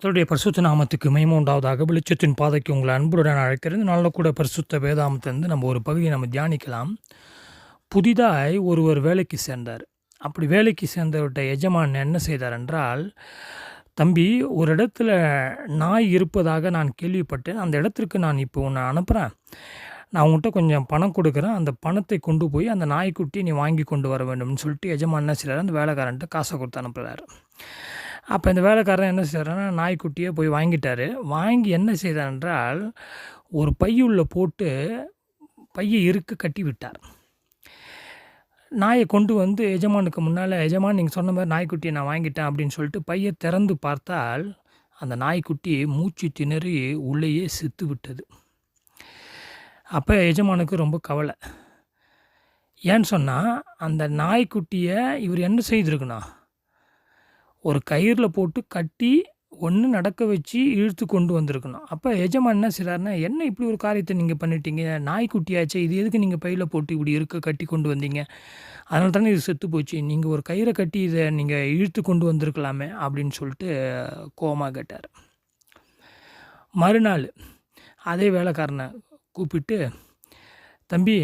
கத்தருடைய பரிசுத்த நாமத்துக்கு மகிமை உண்டாவதாக. வெளிச்சத்தின் பாதைக்கு உங்களை அன்புடன் அழைக்கிறது நல்ல கூட பரிசுத்த வேதாமத்திலிருந்து நம்ம ஒரு பகுதியை நம்ம தியானிக்கலாம். புதிதாய் ஒருவர் வேலைக்கு சேர்ந்தார். அப்படி வேலைக்கு சேர்ந்தவர்கிட்ட எஜமான் என்ன செய்தார் என்றால் தம்பி ஒரு இடத்துல நாய் இருப்பதாக நான் கேள்விப்பட்டேன். அந்த இடத்திற்கு நான் இப்போ உன்னை அனுப்புகிறேன் நான் உங்கள்கிட்ட கொஞ்சம் பணம் கொடுக்குறேன். அந்த பணத்தை கொண்டு போய் அந்த நாய்க்குட்டியை நீ வாங்கி கொண்டு வர வேண்டும்னு சொல்லிட்டு எஜமான் என்ன செய்கிறார் அந்த வேலைக்காரன்ட்டு காசை கொடுத்து அனுப்புகிறாரு அப்போ இந்த வேலைக்காரன் என்ன செய்கிறான்னா நாய்க்குட்டியை போய் வாங்கிட்டார். வாங்கி என்ன செய்தார் என்றால் ஒரு பையுள்ள போட்டு பையை இருக்க கட்டி விட்டார். நாயை கொண்டு வந்து எஜமானுக்கு முன்னால் எஜமான் நீங்கள் சொன்ன மாதிரி நாய்க்குட்டியை நான் வாங்கிட்டேன் அப்படின்னு சொல்லிட்டு பையை திறந்து பார்த்தால் அந்த நாய்க்குட்டி மூச்சு திணறி உள்ளேயே செத்து விட்டது. அப்போ எஜமானுக்கு ரொம்ப கவலை. ஏன்னு சொன்னால் அந்த நாய்க்குட்டியை இவர் என்ன செய்திருக்குண்ணா ஒரு கயிறில் போட்டு கட்டி ஒன்று நடக்க வச்சு இழுத்து கொண்டு வந்திருக்கணும். அப்போ எஜமான் என்ன செய்கிறாருன்னா என்ன இப்படி ஒரு காரியத்தை நீங்கள் பண்ணிட்டீங்க? நாய்க்குட்டியாச்சே இது எதுக்கு நீங்கள் பையில் போட்டு இப்படி இருக்க கட்டி கொண்டு வந்தீங்க? அதனால தானே இது செத்து போச்சு. நீங்கள் ஒரு கயிறை கட்டி இதை நீங்கள் இழுத்து கொண்டு வந்திருக்கலாமே அப்படின்னு சொல்லிட்டு கோமா கேட்டார். மறுநாள் அதே வேலைக்காரனை கூப்பிட்டு தம்பி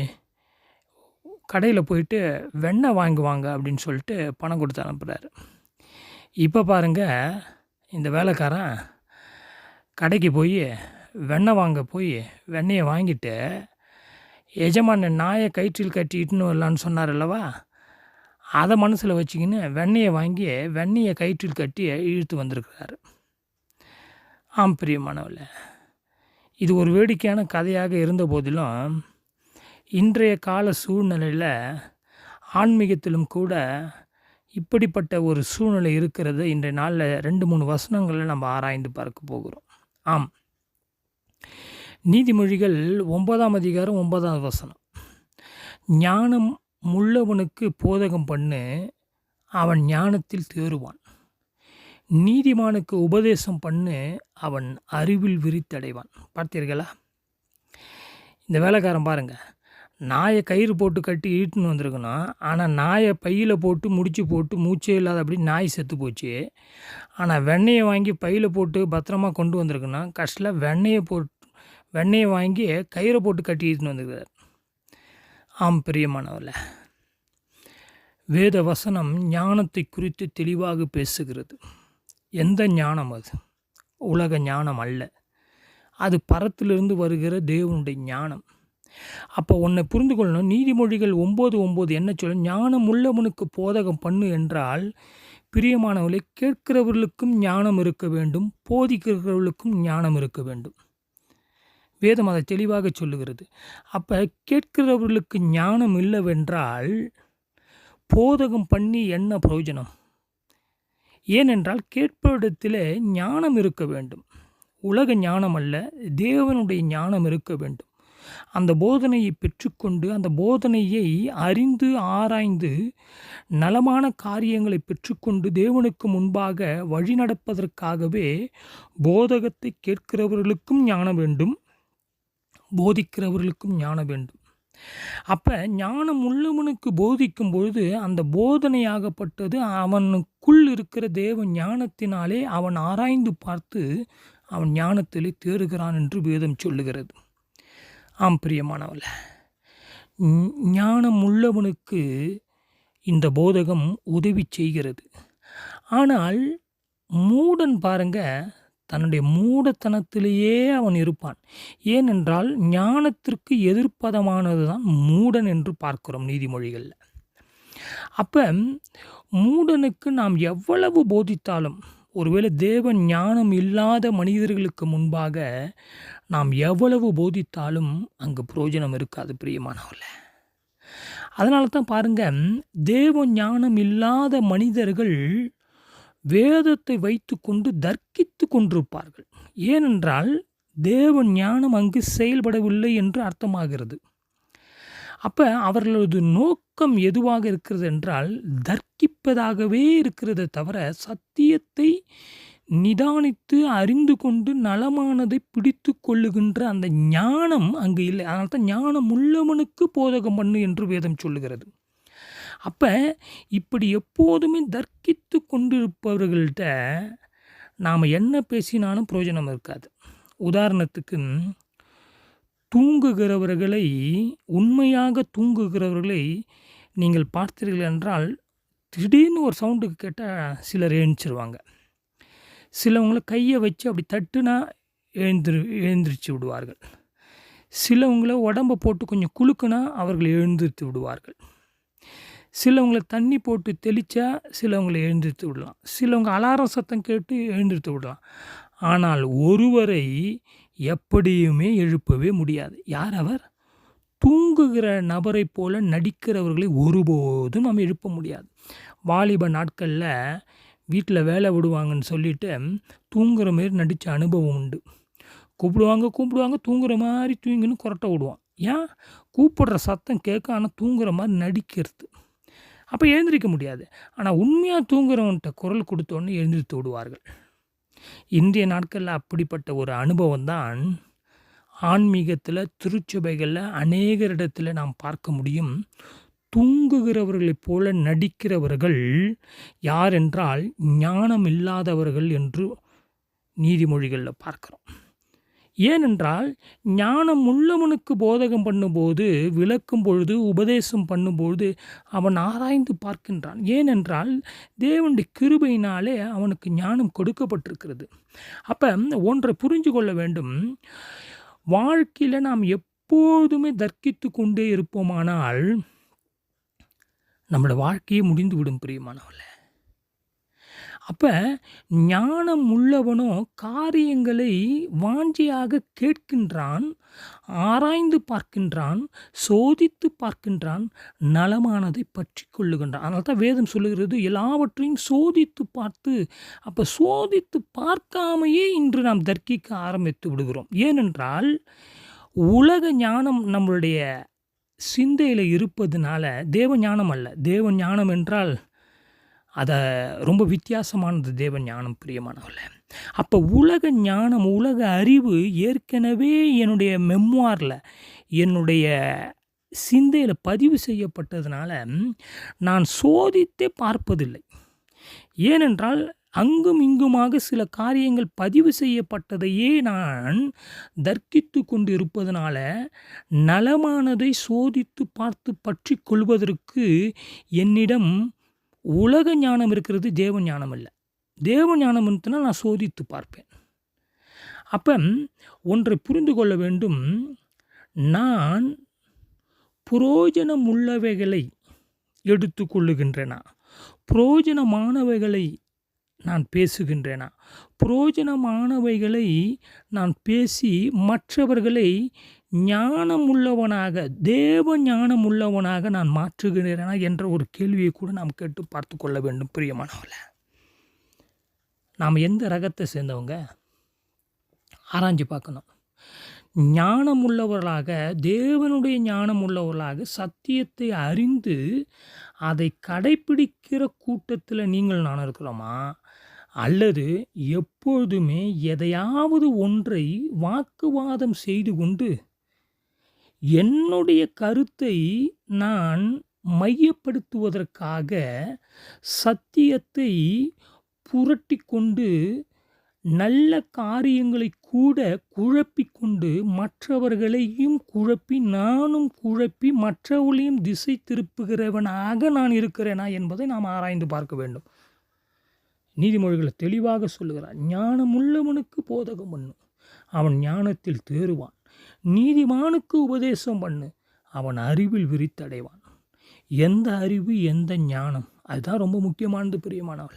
கடையில் போயிட்டு வெண்ணெய் வாங்குவாங்க அப்படின்னு சொல்லிட்டு பணம் கொடுத்து அனுப்புகிறாரு இப்போ பாருங்கள் இந்த வேலைக்காரன் கடைக்கு போய் வெண்ணெய் வாங்க போய் வெண்ணெயை வாங்கிட்டு எஜமான நாயை கயிற்றில் கட்டி இட்டுன்னு வரலான்னு சொன்னார் அல்லவா? அதை மனசில் வச்சுக்கின்னு வெண்ணெயை வாங்கி வெண்ணெயை கயிற்றில் கட்டி இழுத்து வந்திருக்கிறாரு. ஆம் பிரியமானவில் இது ஒரு வேடிக்கையான கதையாக இருந்த போதிலும் இன்றைய கால சூழ்நிலையில் ஆன்மீகத்திலும் கூட இப்படிப்பட்ட ஒரு சூழ்நிலை இருக்கிறது. இன்றைய நாளில் ரெண்டு மூணு வசனங்களில் நம்ம ஆராய்ந்து பார்க்க போகிறோம். ஆம். நீதிமொழிகள் ஒன்பதாம் அதிகாரம் ஒன்பதாம் வசனம். ஞானம் முள்ளவனுக்கு போதகம் பண்ணு அவன் ஞானத்தில் தேறுவான். நீதிமானுக்கு உபதேசம் பண்ணு அவன் அறிவில் விரித்தடைவான். பார்த்தீர்களா? இந்த வேலைக்காரன் பாருங்கள் நாயை கயிறு போட்டு கட்டி இழுட்டுன்னு வந்திருக்கணும் ஆனால் நாயை பையில் போட்டு முடிச்சு போட்டு மூச்சே இல்லாத அப்படி நாய் செத்து போச்சு. ஆனால் வெண்ணெயை வாங்கி பையில் போட்டு பத்திரமா கொண்டு வந்திருக்கணும் கஷ்டில் வெண்ணெயை போட்டு வெண்ணெயை வாங்கி கயிறை போட்டு கட்டி இழுத்துன்னு வந்திருக்கிறார் ஆம் பிரியமானவர்ல வேத வசனம் ஞானத்தை குறித்து தெளிவாக பேசுகிறது. எந்த ஞானம் அது? உலக ஞானம் அல்ல. அது பரத்திலிருந்து வருகிற தேவனுடைய ஞானம். அப்போ உன்னை புரிந்து கொள்ளணும். நீதிமொழிகள் ஒம்பது ஒம்பது என்ன சொல்ல ஞானம் உள்ளவனுக்கு போதகம் பண்ணு என்றால் பிரியமானவர்களை கேட்கிறவர்களுக்கும் ஞானம் இருக்க வேண்டும் போதிக்கிறவர்களுக்கும் ஞானம் இருக்க வேண்டும். வேதம் அதை தெளிவாக சொல்லுகிறது. அப்போ கேட்கிறவர்களுக்கு ஞானம் இல்லவென்றால் போதகம் பண்ணி என்ன பிரயோஜனம்? ஏனென்றால் கேட்பவரிடத்தில் ஞானம் இருக்க வேண்டும். உலக ஞானம் அல்ல தேவனுடைய ஞானம் இருக்க வேண்டும். அந்த போதனையை பெற்றுக்கொண்டு அந்த போதனையை அறிந்து ஆராய்ந்து நலமான காரியங்களை பெற்றுக்கொண்டு தேவனுக்கு முன்பாக வழி நடப்பதற்காகவே போதகத்தை கேட்கிறவர்களுக்கும் ஞானம் வேண்டும் போதிக்கிறவர்களுக்கும் ஞானம் வேண்டும். அப்போ ஞானம் உள்ளவனுக்கு போதிக்கும் பொழுது அந்த போதனையாகப்பட்டது அவனுக்குள் இருக்கிற தேவ ஞானத்தினாலே அவன் ஆராய்ந்து பார்த்து அவன் ஞானத்திலே தேறுகிறான் என்று வேதம் சொல்லுகிறது. ஆம் பிரியமானவள் ஞானம் உள்ளவனுக்கு இந்த போதகம் உதவி செய்கிறது. ஆனால் மூடன் பாருங்க தன்னுடைய மூடத்தனத்திலேயே அவன் இருப்பான். ஏனென்றால் ஞானத்திற்கு எதிர்ப்பதமானது தான் மூடன் என்று பார்க்கிறோம் நீதிமொழிகளில். அப்போ மூடனுக்கு நாம் எவ்வளவு போதித்தாலும் ஒருவேளை தேவ ஞானம் இல்லாத மனிதர்களுக்கு முன்பாக நாம் எவ்வளவு போதித்தாலும் அங்கு பிரயோஜனம் இருக்காது பிரியமானவர்கள. அதனால தான் பாருங்கள் தேவ ஞானம் இல்லாத மனிதர்கள் வேதத்தை வைத்து கொண்டு தர்க்கித்து கொண்டிருப்பார்கள். ஏனென்றால் தேவ ஞானம் அங்கு செயல்படவில்லை என்று அர்த்தமாகிறது. அப்போ அவர்களது நோக்கம் எதுவாக இருக்கிறது என்றால் தர்க்கிப்பதாகவே இருக்கிறது தவிர சத்தியத்தை நிதானித்து அறிந்து கொண்டு நலமானதை பிடித்து கொள்ளுகின்ற அந்த ஞானம் அங்கு இல்லை. அதனால தான் ஞானம் உள்ளவனுக்கு போதகம் பண்ணு என்று வேதம் சொல்லுகிறது. அப்போ இப்படி எப்போதுமே தர்க்கித்து கொண்டிருப்பவர்கள்ட்ட நாம் என்ன பேசினாலும் பிரயோஜனம் இருக்காது. உதாரணத்துக்கு தூங்குகிறவர்களை உண்மையாக தூங்குகிறவர்களை நீங்கள் பார்த்தீர்கள் என்றால் திடீர்னு ஒரு சவுண்டுக்கு கேட்டால் சிலர் எழுந்திருவாங்க சிலவங்கள கையை வச்சு அப்படி தட்டுனா எழுந்திரு எழுந்திரிச்சு விடுவார்கள். சிலவங்கள உடம்ப போட்டு கொஞ்சம் குலுக்குனா அவர்கள் எழுந்திருத்து விடுவார்கள். சிலவங்கள தண்ணி போட்டு தெளித்தா சிலவங்களை எழுந்திருத்து விடலாம். சிலவங்க அலாரம் சத்தம் கேட்டு எழுந்திருத்து விடலாம். ஆனால் ஒருவரை எப்படியுமே எழுப்பவே முடியாது. யார் அவர்? தூங்குகிற நபரைப் போல நடிக்கிறவர்களை ஒருபோதும் நம்ம எழுப்ப முடியாது. வாலிப நாட்களில் வீட்டில் வேலை விடுவாங்கன்னு சொல்லிட்டு தூங்குற மாரி நடித்த அனுபவம் உண்டு. கூப்பிடுவாங்க கூப்பிடுவாங்க தூங்குற மாதிரி தூங்கின்னு குரட்டை விடுவான். ஏன்? கூப்பிடுற சத்தம் கேட்க ஆனால் தூங்குற மாதிரி நடிக்கிறது. அப்போ எழுந்திருக்க முடியாது. ஆனால் உண்மையாக தூங்குறவன்கிட்ட குரல் கொடுத்தோன்னு எழுந்திரித்து விடுவார்கள். இன்றைய நாட்களில் அப்படிப்பட்ட ஒரு அனுபவம் தான் ஆன்மீகத்தில் திருச்சபைகளில் அநேகரிடத்தில் நாம் பார்க்க முடியும் தூங்குகிறவர்களைப் போல நடிக்கிறவர்கள் யார் என்றால் ஞானம் இல்லாதவர்கள் என்று நீதிமொழிகளில் பார்க்கிறோம். ஏனென்றால் ஞானம் உள்ளவனுக்கு போதகம் பண்ணும்போது விளக்கும் பொழுது உபதேசம் பண்ணும்பொழுது அவன் ஆராய்ந்து பார்க்கின்றான். ஏனென்றால் தேவனுடைய கிருபையினாலே அவனுக்கு ஞானம் கொடுக்கப்பட்டிருக்கிறது. அப்போ ஒன்றை புரிஞ்சு கொள்ள வேண்டும். வாழ்க்கையில் நாம் எப்போதுமே தர்க்கித்து கொண்டே இருப்போமானால் நம்மளோட வாழ்க்கையே முடிந்து விடும் பிரியமானவர்களே. அப்போ ஞானம் உள்ளவனோ காரியங்களை வாஞ்சியாக கேட்கின்றான் ஆராய்ந்து பார்க்கின்றான் சோதித்து பார்க்கின்றான் நலமானதை பற்றி கொள்ளுகின்றான். அதனால் தான் வேதம் சொல்லுகிறது எல்லாவற்றையும் சோதித்து பார்த்து அப்போ சோதித்து பார்க்காமையே இன்று நாம் தர்க்கிக்க ஆரம்பித்து விடுகிறோம். ஏனென்றால் உலக ஞானம் நம்மளுடைய சிந்தையில் இருப்பதுனால தேவ ஞானம் அல்ல. தேவ ஞானம் என்றால் அதை ரொம்ப வித்தியாசமானது தேவ ஞானம் பிரியமானவல்ல அப்போ உலக ஞானம் உலக அறிவு ஏற்கனவே என்னுடைய மெம்வாரில் என்னுடைய சிந்தையில் பதிவு செய்யப்பட்டதுனால நான் சோதித்தே பார்ப்பதில்லை. ஏனென்றால் அங்கும் இங்குமாக சில காரியங்கள் பதிவு செய்யப்பட்டதையே நான் தர்க்கித்து கொண்டு இருப்பதனால நலமானதை சோதித்து பார்த்து பற்றி கொள்வதற்கு என்னிடம் உலக ஞானம் இருக்கிறது தேவ ஞானம் இல்லை தேவ ஞானம் இருந்துன்னா நான் சோதித்து பார்ப்பேன். அப்போ ஒன்றை புரிந்து கொள்ள வேண்டும். நான் புரோஜனம் உள்ளவைகளை எடுத்து கொள்ளுகின்றேனா? புரோஜனமானவைகளை நான் பேசுகின்றேனா? புரோஜனமானவைகளை நான் பேசி மற்றவர்களை ஞானம் உள்ளவனாக தேவ ஞானம் உள்ளவனாக நான் மாற்றுகிறேனா என்ற ஒரு கேள்வியை கூட நாம் கேட்டு பார்த்து கொள்ள வேண்டும் பிரியமானவள நாம் எந்த ரகத்தை சேர்ந்தவங்க? ஆராய்ஞ்சு பார்க்கணும். ஞானம் உள்ளவர்களாக தேவனுடைய ஞானம் உள்ளவர்களாக சத்தியத்தை அறிந்து அதை கடைப்பிடிக்கிற கூட்டத்தில் நீங்கள் நான் இருக்கிறோமா? அல்லது எப்பொழுதுமே எதையாவது ஒன்றை வாக்குவாதம் செய்து கொண்டு என்னுடைய கருத்தை நான் மையப்படுத்துவதற்காக சத்தியத்தை புரட்டி கொண்டு நல்ல காரியங்களை கூட குழப்பிக்கொண்டு மற்றவர்களையும் குழப்பி நானும் குழப்பி மற்றவர்களையும் திசை திருப்புகிறவனாக நான் இருக்கிறேனா என்பதை நாம் ஆராய்ந்து பார்க்க வேண்டும். நீதிமொழிகளை தெளிவாக சொல்லுகிறார் ஞானமுள்ளவனுக்கு போதகம் பண்ணும் அவன் ஞானத்தில் தேறுவான். நீதிமானுக்கு உபதேசம் பண்ணு. அவன் அறிவில் விரித்தடைவான். எந்த அறிவு எந்த ஞானம்? அதுதான் ரொம்ப முக்கியமானது பிரியமானவள.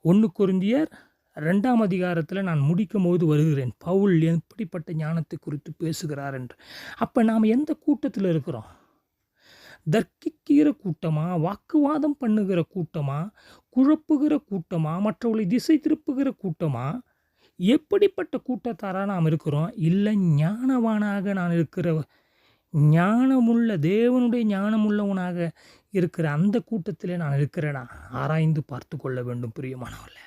ஒன்று குருந்தியர் ரெண்டாம் அதிகாரத்தில் நான் முடிக்கும் போது வருகிறேன். பவுல் எப்படிப்பட்ட ஞானத்தை குறித்து பேசுகிறார் என்று. அப்போ நாம் எந்த கூட்டத்தில் இருக்கிறோம்? தர்க்கிக்கிற கூட்டமா? வாக்குவாதம் பண்ணுகிற கூட்டமா? குழப்புகிற கூட்டமா? மற்றவர்களை திசை திருப்புகிற கூட்டமா? எப்படிப்பட்ட கூட்டத்தாராக நாம் இருக்கிறோம்? இல்லை ஞானவானாக நான் இருக்கிற ஞானமுள்ள தேவனுடைய ஞானமுள்ளவனாக இருக்கிற அந்த கூட்டத்திலே நான் இருக்கிறேனா. ஆராய்ந்து பார்த்து கொள்ள வேண்டும் பிரியமானவர்கள.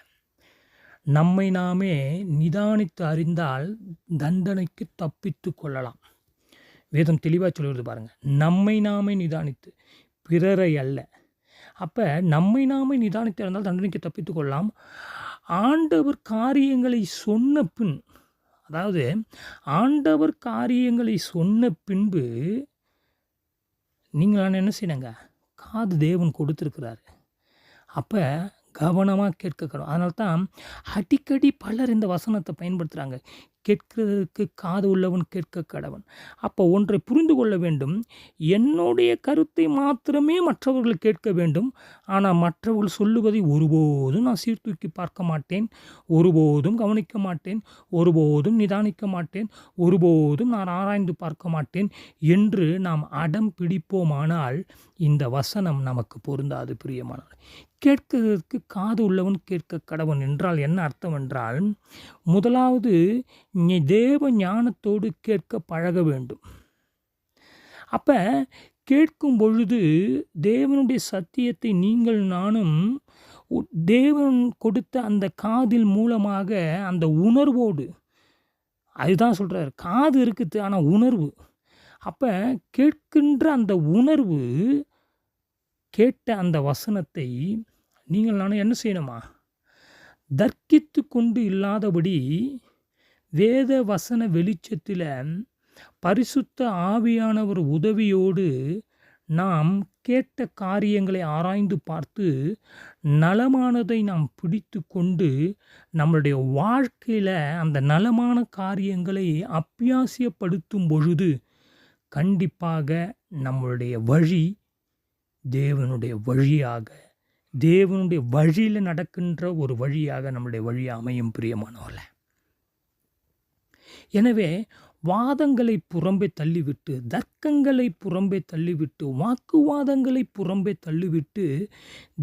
நம்மை நாமே நிதானித்து அறிந்தால் தண்டனைக்கு தப்பித்து கொள்ளலாம். வேதம் தெளிவாக சொல்கிறது பாருங்கள் நம்மை நாமே நிதானித்து பிறரை அல்ல அப்போ நம்மை நாமே நிதானித்து இருந்தால் தண்டனைக்கு தப்பித்து கொள்ளலாம். ஆண்டவர் காரியங்களை சொன்ன பின் அதாவது ஆண்டவர் காரியங்களை சொன்ன பின்பு நீங்கள் என்ன செய்யணுங்க? காது தேவன் கொடுத்துருக்கிறாரு. அப்போ கவனமாக கேட்கணும் அதனால தான் அடிக்கடி பலர் இந்த வசனத்தை பயன்படுத்துகிறாங்க கேட்கிறதற்கு காது உள்ளவன் கேட்க கடவன். அப்போ ஒன்றை புரிந்து கொள்ள வேண்டும். என்னுடைய கருத்தை மாத்திரமே மற்றவர்கள் கேட்க வேண்டும். ஆனால் மற்றவர்கள் சொல்லுவதை ஒருபோதும் நான் சீர்தூக்கி பார்க்க மாட்டேன். ஒருபோதும் கவனிக்க மாட்டேன். ஒருபோதும் நிதானிக்க மாட்டேன். ஒருபோதும் நான் ஆராய்ந்து பார்க்க மாட்டேன் என்று நாம் அடம் பிடிப்போமானால் இந்த வசனம் நமக்கு பொருந்தாது பிரியமானால் கேட்கிறதுக்கு காது உள்ளவன் கேட்க கடவன் என்றால் என்ன அர்த்தம் என்றால் முதலாவது நீ தேவ ஞானத்தோடு கேட்க பழக வேண்டும். அப்போ கேட்கும் பொழுது தேவனுடைய சத்தியத்தை நீங்கள் நானும் தேவன் கொடுத்த அந்த காதில் மூலமாக அந்த உணர்வோடு அதுதான் சொல்கிறார் காது இருக்குது ஆனால் உணர்வு. அப்போ கேட்கின்ற அந்த உணர்வு கேட்ட அந்த வசனத்தை நீங்கள் நானும் என்ன செய்யணுமா? தர்க்கித்து கொண்டு இல்லாதபடி வேத வசன வெளிச்சத்தில் பரிசுத்த ஆவியானவர் உதவியோடு நாம் கேட்ட காரியங்களை ஆராய்ந்து பார்த்து நலமானதை நாம் பிடித்து கொண்டு நம்மளுடைய வாழ்க்கையில் அந்த நலமான காரியங்களை அப்பியாசியப்படுத்தும் பொழுது கண்டிப்பாக நம்மளுடைய வழி தேவனுடைய வழியாக தேவனுடைய வழியில் நடக்கின்ற ஒரு வழியாக நம்முடைய வழி அமையும் பிரியமானவர்கள. எனவே வாதங்களை புறம்பே தள்ளிவிட்டு தர்க்கங்களை புறம்பே தள்ளிவிட்டு வாக்குவாதங்களை புறம்பே தள்ளிவிட்டு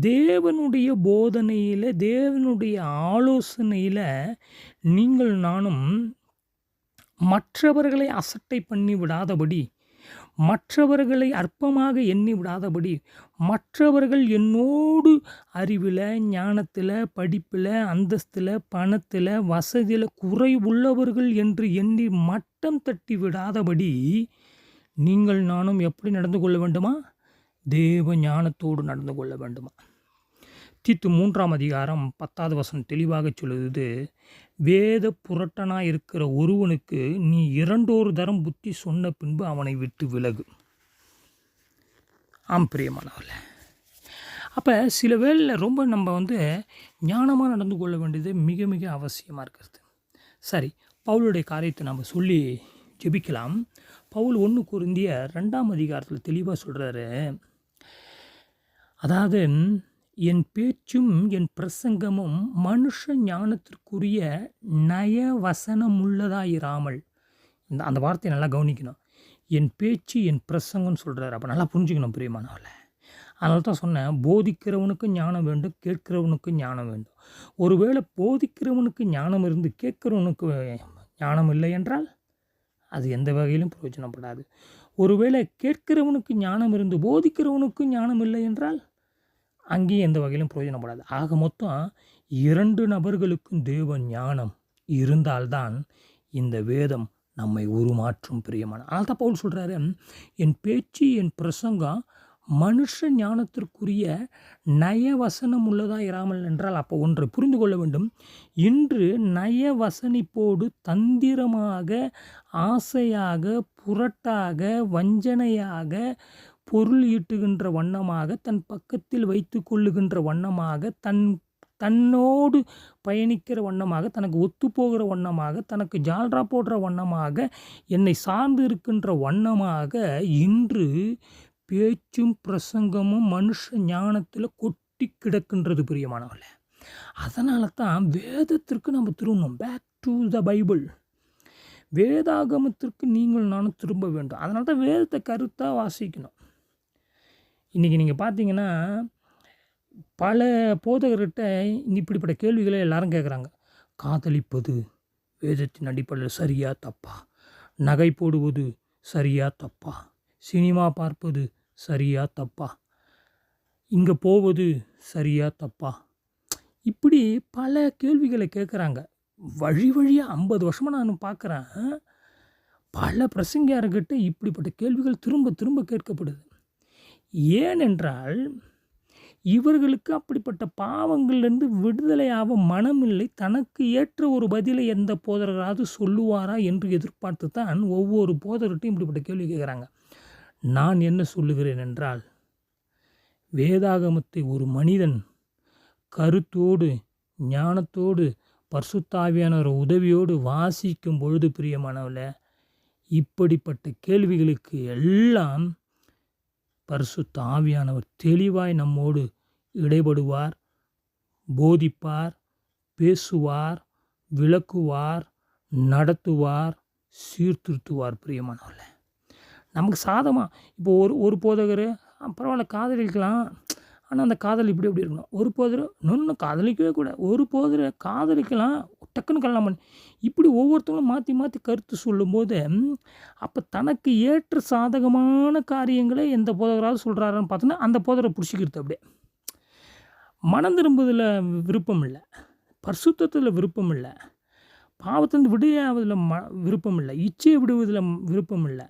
தேவனுடைய போதனையில் தேவனுடைய ஆலோசனையில் நீங்கள் நானும் மற்றவர்களை அசட்டை பண்ணி விடாதபடி மற்றவர்களை அற்பமாக எண்ணி விடாதபடி மற்றவர்கள் என்னோடு அறிவில் ஞானத்தில் படிப்பில் அந்தஸ்தில் பணத்தில் வசதியில் குறை உள்ளவர்கள் என்று எண்ணி மட்டம் தட்டி விடாதபடி நீங்கள் நானும் எப்படி நடந்து கொள்ள வேண்டுமா? தேவ ஞானத்தோடு நடந்து கொள்ள வேண்டுமா? தித்து மூன்றாம் அதிகாரம் பத்தாவது வசனம் தெளிவாக சொல்லுது வேத புரட்டனாக இருக்கிற ஒருவனுக்கு நீ இரண்டோரு தரம் புத்தி சொன்ன பின்பு அவனை விட்டு விலகு. ஆம் பிரியமானவர்கள். அப்போ சில வேளையில் ரொம்ப நம்ம வந்து ஞானமாக நடந்து கொள்ள வேண்டியது மிக மிக அவசியமாக இருக்கிறது. சரி பவுலுடைய காரியத்தை நம்ம சொல்லி ஜெபிக்கலாம். பவுல் ஒன்று குருந்திய ரெண்டாம் அதிகாரத்தில் தெளிவாக சொல்கிறாரு அதாவது என் பேச்சும் என் பிரசங்கமும் மனுஷ ஞானத்திற்குரிய நயவசனமுள்ளதாயிராமல். இந்த அந்த வார்த்தையை நல்லா கவனிக்கணும். என் பேச்சு என் பிரசங்கம்னு சொல்கிறார் அப்போ நல்லா புரிஞ்சுக்கணும் பிரியமானவளை அதனால தான் சொன்னேன் போதிக்கிறவனுக்கு ஞானம் வேண்டும் கேட்கிறவனுக்கு ஞானம் வேண்டும். ஒருவேளை போதிக்கிறவனுக்கு ஞானம் இருந்து கேட்கிறவனுக்கு ஞானம் இல்லை என்றால் அது எந்த வகையிலும் பிரயோஜனப்படாது. ஒருவேளை கேட்கிறவனுக்கு ஞானம் இருந்து போதிக்கிறவனுக்கு ஞானம் இல்லை என்றால் அங்கேயும் எந்த வகையிலும் பிரயோஜனப்படாது. ஆக மொத்தம் இரண்டு நபர்களுக்கும் தெய்வ ஞானம் இருந்தால்தான் இந்த வேதம் நம்மை உருமாற்றும் பிரியமான. அதனால் தான் பவுல் சொல்கிறாரு என் பேச்சு என் பிரசங்கம் மனுஷ ஞானத்திற்குரிய நயவசனம் உள்ளதா இராமல் என்றால் அப்போ ஒன்றை புரிந்து கொள்ள வேண்டும். இன்று நயவசனிப்போடு தந்திரமாக ஆசையாக புரட்டாக வஞ்சனையாக பொருள் ஈட்டுகின்ற வண்ணமாக தன் பக்கத்தில் வைத்து கொள்ளுகின்ற வண்ணமாக தன் தன்னோடு பயணிக்கிற வண்ணமாக தனக்கு ஒத்துப்போகிற வண்ணமாக தனக்கு ஜால்ரா போடுற வண்ணமாக என்னை சார்ந்து இருக்கின்ற வண்ணமாக இன்று பேச்சும் பிரசங்கமும் மனுஷ ஞானத்தில் கொட்டி கிடக்கின்றது பிரியமானவர்களே. அதனால தான் வேதத்திற்கு நம்ம திரும்பணும். பேக் டு த பைபிள் வேதாகமத்திற்கு நீங்கள் நானும் திரும்ப வேண்டும். அதனால தான் வேதத்தை கருத்தாக வாசிக்கணும். இன்றைக்கி நீங்கள் பார்த்தீங்கன்னா பல போதகர்கிட்ட இப்படிப்பட்ட கேள்விகளை எல்லாரும் கேட்குறாங்க காதலிப்பது வேதத்தின் அடிப்படையில் சரியா தப்பா? நகை போடுவது சரியா தப்பா? சினிமா பார்ப்பது சரியா தப்பா? இங்கே போவது சரியா தப்பா? இப்படி பல கேள்விகளை கேட்குறாங்க வழி வழியாக ஐம்பது வருஷமாக நான் பார்க்குறேன் பல பிரசங்கியார்கிட்ட இப்படிப்பட்ட கேள்விகள் திரும்ப திரும்ப கேட்கப்படுது. ஏனென்றால் இவர்களுக்கு அப்படிப்பட்ட பாவங்கள்லேருந்து விடுதலையாக மனமில்லை. தனக்கு ஏற்ற ஒரு பதிலை எந்த போதகராவது சொல்லுவாரா என்று எதிர்பார்த்து தான் ஒவ்வொரு போதகர்கிட்டையும் இப்படிப்பட்ட கேள்வி கேட்குறாங்க. நான் என்ன சொல்லுகிறேன் என்றால் வேதாகமத்தை ஒரு மனிதன் கருத்தோடு ஞானத்தோடு பர்சுத்தாவியானவர் உதவியோடு வாசிக்கும் பொழுது பிரியமானவில் இப்படிப்பட்ட கேள்விகளுக்கு எல்லாம் பரிசுத்த ஆவியானவர் தெளிவாய் நம்மோடு இடைபடுவார் போதிப்பார் பேசுவார் விளக்குவார் நடத்துவார் சீர்திருத்துவார். பிரியமானவர்கள நமக்கு சாதமாக இப்போ ஒரு ஒரு போதகர் பரவாயில்ல காதலிக்கலாம். ஆனால் அந்த காதல் இப்படி இப்படி இருக்கணும். ஒரு போதர் இன்னொன்று காதலிக்கவே கூட. ஒரு போதரை காதலிக்கலாம் டக்குன்னு கல்யாணம் பண்ணி. இப்படி ஒவ்வொருத்தவங்களும் மாற்றி மாற்றி கருத்து சொல்லும்போது அப்போ தனக்கு ஏற்ற சாதகமான காரியங்களை எந்த போதகராவது சொல்கிறாருன்னு பார்த்தோன்னா அந்த போதரை பிடிச்சிக்கிறது அப்படியே. மனம் திரும்புவதில் விருப்பம் இல்லை பரிசுத்தத்தில் விருப்பம் இல்லை பாவத்திலிருந்து விடையாவதில் ம விருப்பம் இல்லை இச்சையை விடுவதில் விருப்பம் இல்லை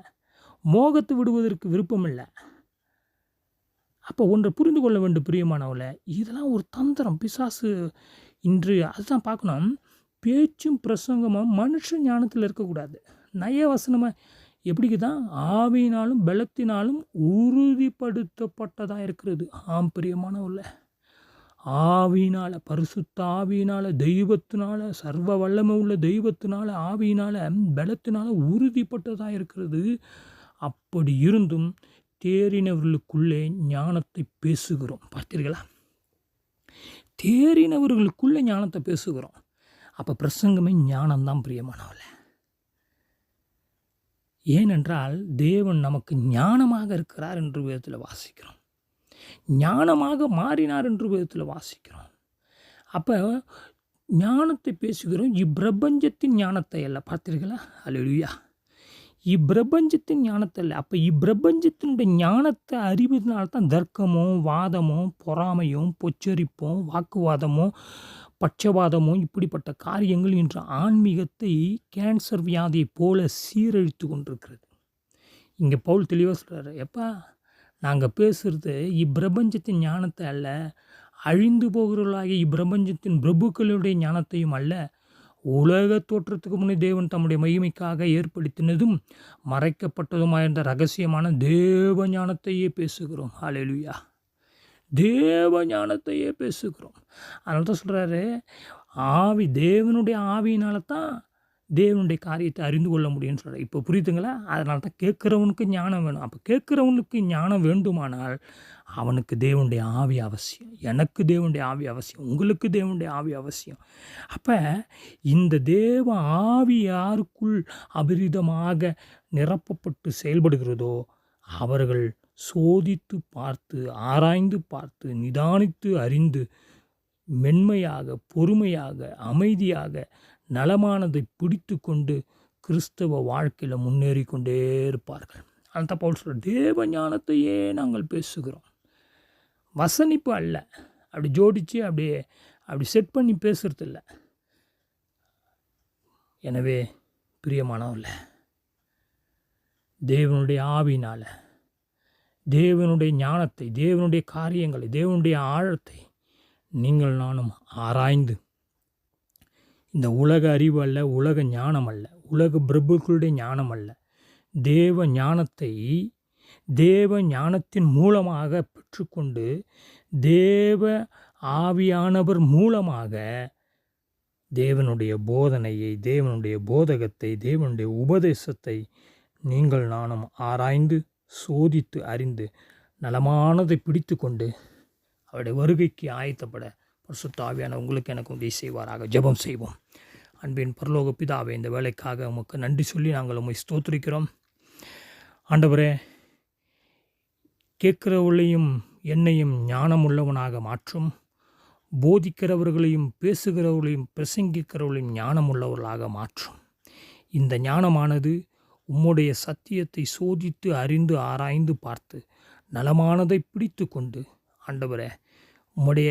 மோகத்தை விடுவதற்கு விருப்பம் இல்லை அப்போ ஒன்றை புரிந்து கொள்ள வேண்டும் பிரியமானவளை. இதெல்லாம் ஒரு தந்திரம் பிசாசு இன்று அதுதான் பார்க்கணும். பேச்சும் பிரசங்கமும் மனுஷ ஞானத்தில் இருக்கக்கூடாது. நயவசனமாக எப்படிக்கு தான் ஆவியினாலும் பலத்தினாலும் உறுதிப்படுத்தப்பட்டதாக இருக்கிறது. ஆம் பிரியமானவல்ல ஆவியினால் பரிசுத்த ஆவியினால் தெய்வத்தினால் சர்வ வல்லமை உள்ள தெய்வத்தினால் ஆவியினால் பலத்தினால் உறுதிப்பட்டதாக இருக்கிறது. அப்படி இருந்தும் தேறினவர்களுக்குள்ளே ஞானத்தை பேசுகிறோம். பார்த்தீர்களா? தேறினவர்களுக்குள்ளே ஞானத்தை பேசுகிறோம். அப்போ பிரசங்கமே ஞானம்தான் பிரியமானவளை. ஏனென்றால் தேவன் நமக்கு ஞானமாக இருக்கிறார் என்று விதத்தில் வாசிக்கிறோம். ஞானமாக மாறினார் என்று விதத்தில் வாசிக்கிறோம். அப்போ ஞானத்தை பேசுகிறோம். இப்பிரபஞ்சத்தின் ஞானத்தை அல்ல. பார்த்தீர்களா? அலுவயா இப்பிரபஞ்சத்தின் ஞானத்தை இல்லை அப்போ இப்பிரபஞ்சத்தினுடைய ஞானத்தை அறிவதனால்தான் தர்க்கமும் வாதமும் பொறாமையும் பொச்சரிப்பும் வாக்குவாதமும் பட்சவாதமும் இப்படிப்பட்ட காரியங்கள் இன்று ஆன்மீகத்தை கேன்சர் வியாதியை போல சீரழித்து கொண்டிருக்கிறது. இங்கே பவுல் தெளிவாக சொல்கிறார் எப்பா நாங்கள் பேசுகிறது இப்பிரபஞ்சத்தின் ஞானத்தை அல்ல அழிந்து போகிறவர்களாகிய இப்பிரபஞ்சத்தின் பிரபுக்களுடைய ஞானத்தையும் அல்ல உலக தோற்றத்துக்கு முன்னே தேவன் தம்முடைய மகிமைக்காக ஏற்படுத்தினதும் மறைக்கப்பட்டதுமாயிருந்த ரகசியமான தேவ ஞானத்தையே பேசுகிறோம். ஹalleluya. தேவ ஞானத்தையே பேசுகிறோம். அதனால தான் சொல்கிறாரு ஆவி தேவனுடைய ஆவியினால தான் தேவனுடைய காரியத்தை அறிந்து கொள்ள முடியும்னு சொல்கிறேன் இப்போ புரியுதுங்களா? அதனால தான் கேட்குறவனுக்கு ஞானம் வேணும். அப்போ கேட்குறவனுக்கு ஞானம் வேண்டுமானால் அவனுக்கு தேவனுடைய ஆவி அவசியம். எனக்கு தேவனுடைய ஆவி அவசியம். உங்களுக்கு தேவனுடைய ஆவி அவசியம். அப்போ இந்த தேவ ஆவி யாருக்குள் அபரிதமாக நிரப்பப்பட்டு செயல்படுகிறதோ அவர்கள் சோதித்து பார்த்து ஆராய்ந்து பார்த்து நிதானித்து அறிந்து மென்மையாக பொறுமையாக அமைதியாக நலமானதை பிடித்து கொண்டு கிறிஸ்தவ வாழ்க்கையில் முன்னேறி கொண்டே இருப்பார்கள். அந்த பவுல் சொல்கிற தேவ ஞானத்தையே நாங்கள் பேசுகிறோம். வசனிப்பு அல்ல. அப்படி ஜோடித்து அப்படியே அப்படி செட் பண்ணி பேசுகிறது இல்லை எனவே பிரியமானவர்ல தேவனுடைய ஆவினால் தேவனுடைய ஞானத்தை தேவனுடைய காரியங்களை தேவனுடைய ஆழத்தை நீங்கள் நானும் ஆராய்ந்து இந்த உலக அறிவு அல்ல உலக ஞானம் அல்ல உலக பிரபுக்களுடைய ஞானம் அல்ல. தேவ ஞானத்தை தேவ ஞானத்தின் மூலமாக பெற்றுக்கொண்டு தேவ ஆவியானவர் மூலமாக தேவனுடைய போதனையை தேவனுடைய போதகத்தை தேவனுடைய உபதேசத்தை நீங்கள் நானும் ஆராய்ந்து சோதித்து அறிந்து நலமானதை பிடித்து கொண்டு அவருடைய வருகைக்கு ஆயத்தப்பட பரிசுத்த ஆவியான உங்களுக்கு எனக்கு உதவி செய்வாராக. ஜெபம் செய்வோம். அன்பின் பரலோக பிதாவை இந்த வேலைக்காக உமக்கு நன்றி சொல்லி நாங்கள் உண்மை ஸ்தோத்திரிக்கிறோம். ஆண்டவரே கேட்கிறவர்களையும் என்னையும் ஞானமுள்ளவனாக மாற்றும். போதிக்கிறவர்களையும் பேசுகிறவர்களையும் பிரசங்கிக்கிறவர்களையும் ஞானமுள்ளவர்களாக மாற்றும். இந்த ஞானமானது உம்முடைய சத்தியத்தை சோதித்து அறிந்து ஆராய்ந்து பார்த்து நலமானதை பிடித்து கொண்டு ஆண்டவரே உம்முடைய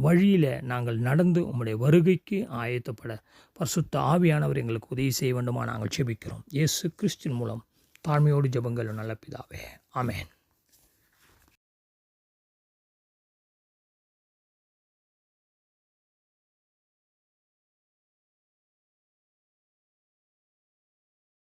வழியில் நாங்கள் நடந்து உம்முடைய வருகைக்கு ஆயத்தப்பட பரிசுத்த ஆவியானவர் எங்களுக்கு உதவி செய்ய வேண்டுமா நாங்கள் செபிக்கிறோம். இயேசு கிறிஸ்டின் மூலம் தாழ்மையோடு ஜெபங்கள் நல்ல பிதாவே. அமேன்